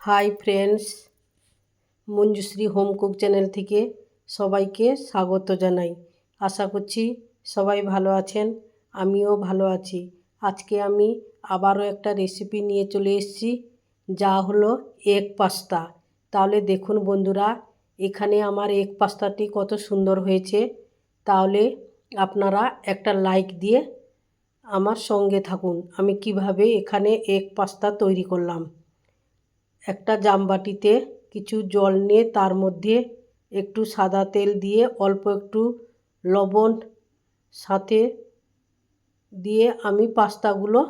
Hi friends, Manjushree home cook channel থেকে সবাইকে স্বাগত জানাই। আশা করছি সবাই ভালো আছেন, আমিও ভালো আছি। আজকে আমি আবারও একটা রেসিপি নিয়ে চলে এসেছি, যা হলো এগ পাস্তা। তাহলে দেখুন বন্ধুরা, এখানে আমার এগ পাস্তাটি কত সুন্দর হয়েছে। তাহলে আপনারা একটা লাইক দিয়ে আমার সঙ্গে থাকুন, আমি কীভাবে এখানে এগ পাস্তা তৈরি করলাম। একটা জামবাটিতে কিছু জল নিয়ে তার মধ্যে একটু সাদা তেল দিয়ে অল্প একটু লবণ সাথে দিয়ে আমি পাস্তাগুলো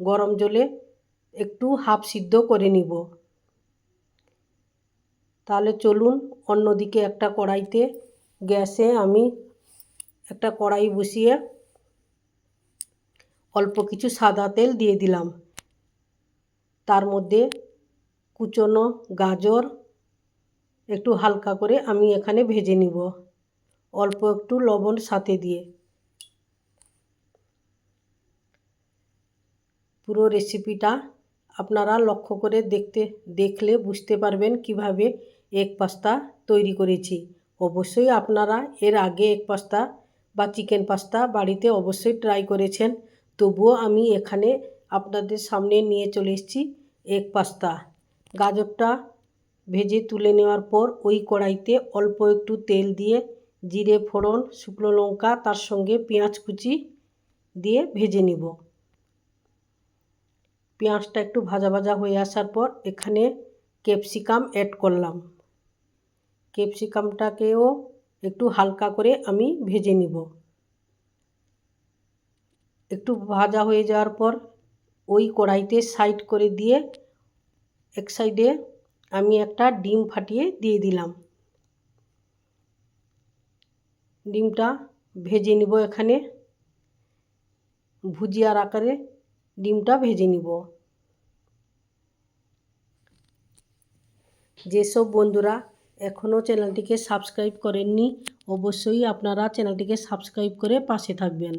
গরম জলে একটু হাফ সিদ্ধ করে নিব। তাহলে চলুন অন্যদিকে একটা কড়াইতে গ্যাসে আমি একটা কড়াই বসিয়ে অল্প কিছু সাদা তেল দিয়ে দিলাম। তার মধ্যে কুচনো গাজর একটু হালকা করে আমি এখানে ভেজে নিব। অল্প একটু লবণ সাথে দিয়ে। পুরো রেসিপিটা আপনারা লক্ষ্য করে দেখতে, দেখলে বুঝতে পারবেন কীভাবে এক পাস্তা তৈরি করেছি। অবশ্যই আপনারা এর আগে এক পাস্তা বা চিকেন পাস্তা বাড়িতে অবশ্যই ট্রাই করেছেন। তবুও আমি এখানে আপনাদের সামনে নিয়ে চলে এসেছি এক পাস্তা। গাজরটা ভেজে তুলে নেওয়ার পর ওই কড়াইতে অল্প একটু তেল দিয়ে জিরে, ফোড়ন, শুকনো লঙ্কা, তার সঙ্গে পেঁয়াজ কুচি দিয়ে ভেজে নিব। পেঁয়াজটা একটু ভাজা ভাজা হয়ে আসার পর এখানে ক্যাপসিকাম অ্যাড করলাম। ক্যাপসিকামটাকেও একটু হালকা করে আমি ভেজে নিব। একটু ভাজা হয়ে যাওয়ার পর ওই কড়াইতে সাইড করে দিয়ে এক সাইডে আমি একটা ডিম ফাটিয়ে দিয়ে দিলাম। ডিমটা ভেজে নিব এখানে। ভুজিয়ার আকারে ডিমটা ভেজে নিব। যেসব বন্ধুরা এখনও চ্যানেলটিকে সাবস্ক্রাইব করেননি, অবশ্যই আপনারা চ্যানেলটিকে সাবস্ক্রাইব করে পাশে থাকবেন।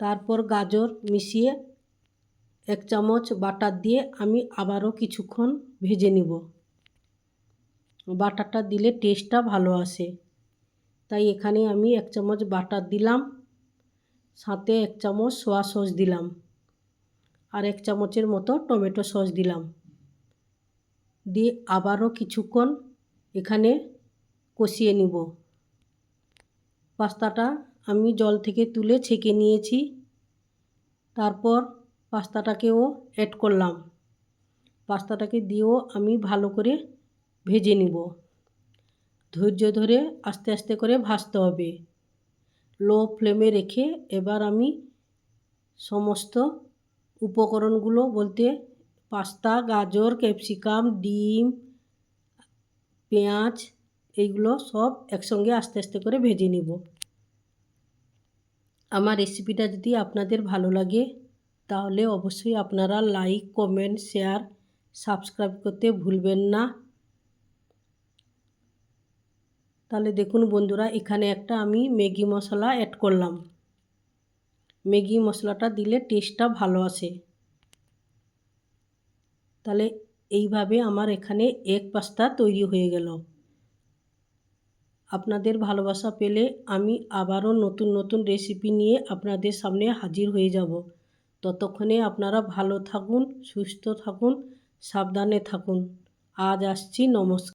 তারপর গাজর মিশিয়ে এক চামচ বাটার দিয়ে আমি আবারও কিছুক্ষণ ভেজে নিব। বাটারটা দিলে টেস্টটা ভালো আসে। তাই এখানে আমি এক চামচ বাটার দিলাম, সাথে এক চামচ সোয়া সস দিলাম আর এক চামচের মতো টমেটো সস দিলাম। দিয়ে আবারও কিছুক্ষণ এখানে কষিয়ে নিব। পাস্তাটা আমি জল থেকে তুলে ছেঁকে নিয়েছি। তারপর পাস্তাটাকেও অ্যাড করলাম। পাস্তাটাকে দিয়েও আমি ভালো করে ভেজে নিব। ধৈর্য ধরে আস্তে আস্তে করে ভাজতে হবে। লো ফ্লেমে রেখে এবার আমি সমস্ত উপকরণগুলো বলতে পাস্তা, গাজর, ক্যাপসিকাম, ডিম, পেঁয়াজ এইগুলো সব একসঙ্গে আস্তে আস্তে করে ভেজে নিব। আমার রেসিপিটা যদি আপনাদের ভালো লাগে তাহলে অবশ্যই আপনারা লাইক কমেন্ট শেয়ার সাবস্ক্রাইব করতে ভুলবেন না। তাহলে দেখুন বন্ধুরা, এখানে একটা আমি ম্যাগি মশলা অ্যাড করলাম। ম্যাগি মশলাটা দিলে টেস্টটা ভালো আসে। তাহলে এইভাবে আমার এখানে এক পাস্তা তৈরি হয়ে গেল। আপনাদের ভালোবাসা পেলে আমি আবারও নতুন নতুন রেসিপি নিয়ে আপনাদের সামনে হাজির হয়ে যাব। ততক্ষণে আপনারা ভালো থাকুন সুস্থ থাকুন সাবধানে থাকুন। আজ আসছি নমস্কার।